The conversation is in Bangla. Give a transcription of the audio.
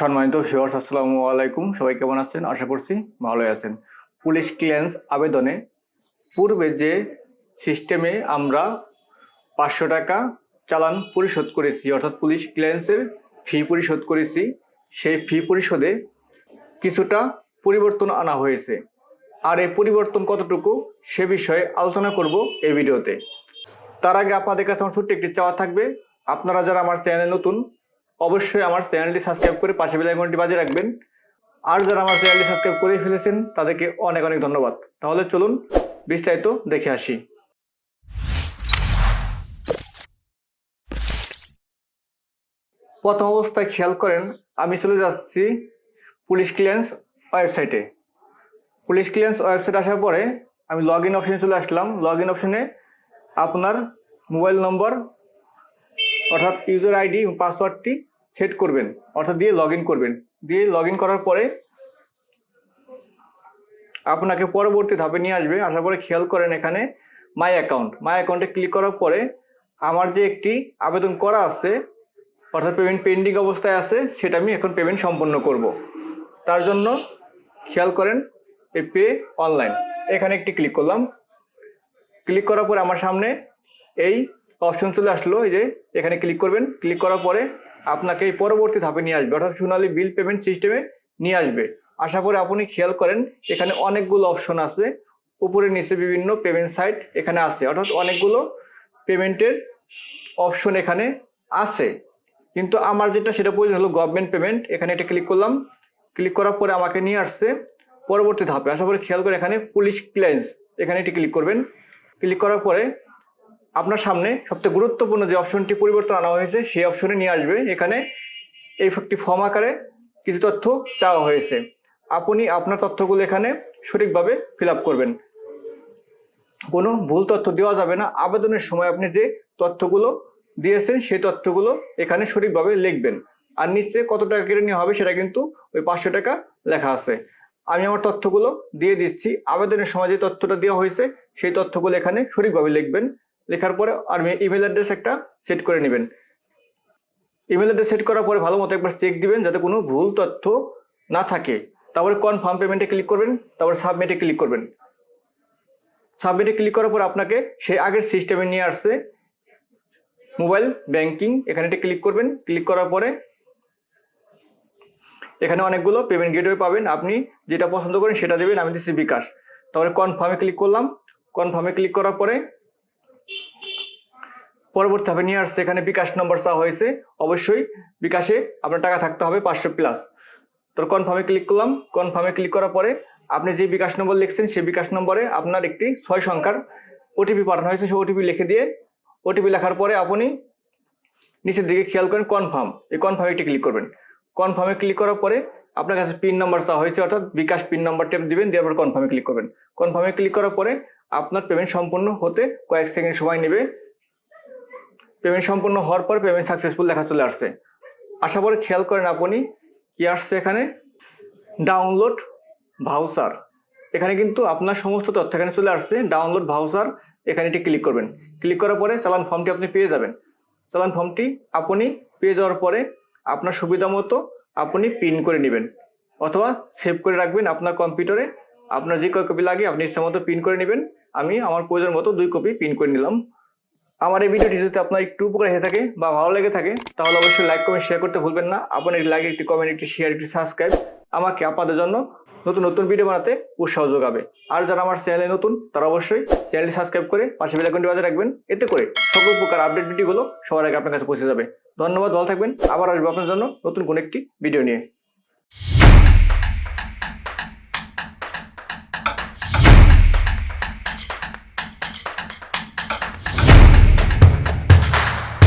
সম্মানিত ভিউয়ার্স আসসালামু আলাইকুম। সবাই কেমন আছেন? আশা করছি ভালোই আছেন। পুলিশ ক্লিয়ারেন্স আবেদনে পূর্বে যে সিস্টেমে আমরা পাঁচশো টাকা চালান পরিশোধ করেছি, অর্থাৎ পুলিশ ক্লিয়ারেন্সের ফি পরিশোধ করেছি, সেই ফি পরিশোধে কিছুটা পরিবর্তন আনা হয়েছে। আর এই পরিবর্তন কতটুকু, সে বিষয়ে আলোচনা করব এই ভিডিওতে। তার আগে আপনাদের কাছে আমার ছোট্ট একটি চাওয়া থাকবে। আপনারা যারা আমার চ্যানেলে নতুন অবশ্যই আমার চ্যানেলটি সাবস্ক্রাইব করে পাশে বেল আইকনটি বাজিয়ে রাখবেন। আর যারা আমার চ্যানেলটি সাবস্ক্রাইব করে ফেলেছেন, তাদেরকে অনেক অনেক ধন্যবাদ। তাহলে চলুন বিস্তারিত দেখে আসি। প্রথম অবস্থায় খেয়াল করেন, আমি চলে যাচ্ছি পুলিশ ক্লিয়ারেন্স ওয়েবসাইটে পুলিশ ক্লিয়ারেন্স ওয়েবসাইট আসার পরে আমি লগ ইন অপশনে চলে আসলাম। লগ ইন অপশনে আপনার মোবাইল নম্বর অর্থাৎ ইউজার আইডি পাসওয়ার্ডটি সেট করবেন, অর্থাৎ দিয়ে লগ করবেন। দিয়ে লগ করার পরে আপনাকে পরবর্তী ধাপে নিয়ে আসবে। আসার পরে খেয়াল করেন এখানে মাই অ্যাকাউন্ট মাই অ্যাকাউন্টে ক্লিক করার পরে আমার যে একটি আবেদন করা আছে, অর্থাৎ পেমেন্ট পেন্ডিং অবস্থায় আছে, সেটা আমি এখন পেমেন্ট সম্পন্ন করব। তার জন্য খেয়াল করেন, এই পে অনলাইন এখানে একটি ক্লিক করলাম। ক্লিক করার পরে আমার সামনে এই অপশন চলে আসলো, এই যে এখানে ক্লিক করবেন। ক্লিক করার পরে আপনাকে এই পরবর্তী ধাপে নিয়ে আসবে, অর্থাৎ সোনালী বিল পেমেন্ট সিস্টেমে নিয়ে আসবে। আশা করি আপনি খেয়াল করেন, এখানে অনেকগুলো অপশন আছে। উপরে নিচে বিভিন্ন পেমেন্ট সাইট এখানে আছে, অর্থাৎ অনেকগুলো পেমেন্টের অপশন এখানে আছে। কিন্তু আমার যেটা, সেটা প্রয়োজন হলো গভর্নমেন্ট পেমেন্ট এখানে এটা ক্লিক করলাম। ক্লিক করার পরে আমাকে নিয়ে আসছে পরবর্তী ধাপে। আশা করি খেয়াল করে এখানে পুলিশ ক্লিয়ারেন্স এখানে এটি ক্লিক করবেন। ক্লিক করার পরে আপনার সামনে সবচেয়ে গুরুত্বপূর্ণ যে অপশনটি পরিবর্তন আনা হয়েছে, সেই অপশনে নিয়ে আসবে। এখানে এই একটি ফর্ম আকারে কিছু তথ্য চাওয়া হয়েছে। আপনি আপনার তথ্যগুলো এখানে সঠিকভাবে ফিল করবেন। কোনো ভুল তথ্য দেওয়া যাবে না। আবেদনের সময় আপনি যে তথ্যগুলো দিয়েছেন, সেই তথ্যগুলো এখানে সঠিকভাবে লিখবেন। আর নিচে কত টাকা কেটে নেওয়া হবে, সেটা কিন্তু ওই পাঁচশো টাকা লেখা আছে। আমি আমার তথ্যগুলো দিয়ে দিচ্ছি। আবেদনের সময় যে তথ্যটা দেওয়া হয়েছে, সেই তথ্যগুলো এখানে সঠিকভাবে লিখবেন। লেখার পরে আর ইমেল অ্যাড্রেস একটা সেট করে নেবেন। ইমেল অ্যাড্রেস সেট করার পরে ভালো মতো একবার চেক দিবেন যাতে কোনো ভুল তথ্য না থাকে। তারপরে কনফার্ম পেমেন্টে ক্লিক করবেন, তারপরে সাবমিটে ক্লিক করবেন। সাবমিটে ক্লিক করার পর আপনাকে সেই আগের সিস্টেমে নিয়ে আসছে মোবাইল ব্যাংকিং এখানে ক্লিক করবেন। ক্লিক করার পরে এখানে অনেকগুলো পেমেন্ট গেটওয়ে পাবেন। আপনি যেটা পছন্দ করেন সেটা দেবেন, আমি দিচ্ছি বিকাশ। তারপরে কনফার্মে ক্লিক করলাম। কনফার্মে ক্লিক করার পরে পরবর্তী ধাপে নিয়ে আসছে, এখানে বিকাশ নম্বর চাওয়া হয়েছে। অবশ্যই বিকাশে আপনার টাকা থাকতে হবে পাঁচশো প্লাস তো কনফার্মে ক্লিক করলাম। কনফার্মে ক্লিক করার পরে আপনি যে বিকাশ নম্বর লিখছেন, সেই বিকাশ নম্বরে আপনার একটি ছয় সংখ্যার ওটিপি পাঠানো হয়েছে। সেই ওটিপি লিখে দিয়ে ওটিপি লেখার পরে আপনি নিচের দিকে খেয়াল করেন কনফার্ম এই কনফার্মে একটি ক্লিক করবেন। কনফার্মে ক্লিক করার পরে আপনার কাছে পিন নাম্বার চাওয়া হয়েছে, অর্থাৎ বিকাশ পিন নাম্বারটা দিবেন, দেওয়ার পর কনফার্মে ক্লিক করবেন। কনফার্মে ক্লিক করার পরে আপনার পেমেন্ট সম্পূর্ণ হতে কয়েক সেকেন্ড সময় নেবে। পেমেন্ট সম্পূর্ণ হওয়ার পর পেমেন্ট সাকসেসফুল লেখা চলে আসছে। আশা করে খেয়াল করেন আপনি, কি আসছে এখানে? ডাউনলোড ভাউচার এখানে কিন্তু আপনার সমস্ত তথ্য এখানে চলে আসছে। ডাউনলোড ভাউচার এখানে এটি ক্লিক করবেন। ক্লিক করার পরে চালান ফর্মটি আপনি পেয়ে যাবেন। চালান ফর্মটি আপনি পেয়ে যাওয়ার পরে আপনার সুবিধা মতো আপনি প্রিন্ট করে নেবেন। অথবা সেভ করে রাখবেন আপনার কম্পিউটারে আপনার যে কয় কপি লাগে আপনি ইচ্ছা মতো প্রিন্ট করে নেবেন। আমি আমার প্রয়োজন মতো দুই কপি প্রিন্ট করে নিলাম। আমার এই ভিডিওটি যদি আপনার একটু উপকার হয়ে থাকে বা ভালো লেগে থাকে, তাহলে অবশ্যই লাইক কমেন্ট শেয়ার করতে ভুলবেন না। আপনার একটি লাইক একটি কমেন্ট একটি শেয়ার একটি সাবস্ক্রাইব আমাকে আপনাদের জন্য নতুন নতুন ভিডিও বানাতে উৎসাহ যোগাবে। আর যারা আমার চ্যানেলে নতুন, তারা অবশ্যই চ্যানেলটি সাবস্ক্রাইব করে পাশে বেলাকনটি বাজায় রাখবেন। এতে করে সকল প্রকার আপডেট ভিডিওগুলো সবার আগে আপনার কাছে পৌঁছে যাবে। ধন্যবাদ, ভালো থাকবেন। আবার আসব আপনার জন্য নতুন কোনো একটি ভিডিও নিয়ে।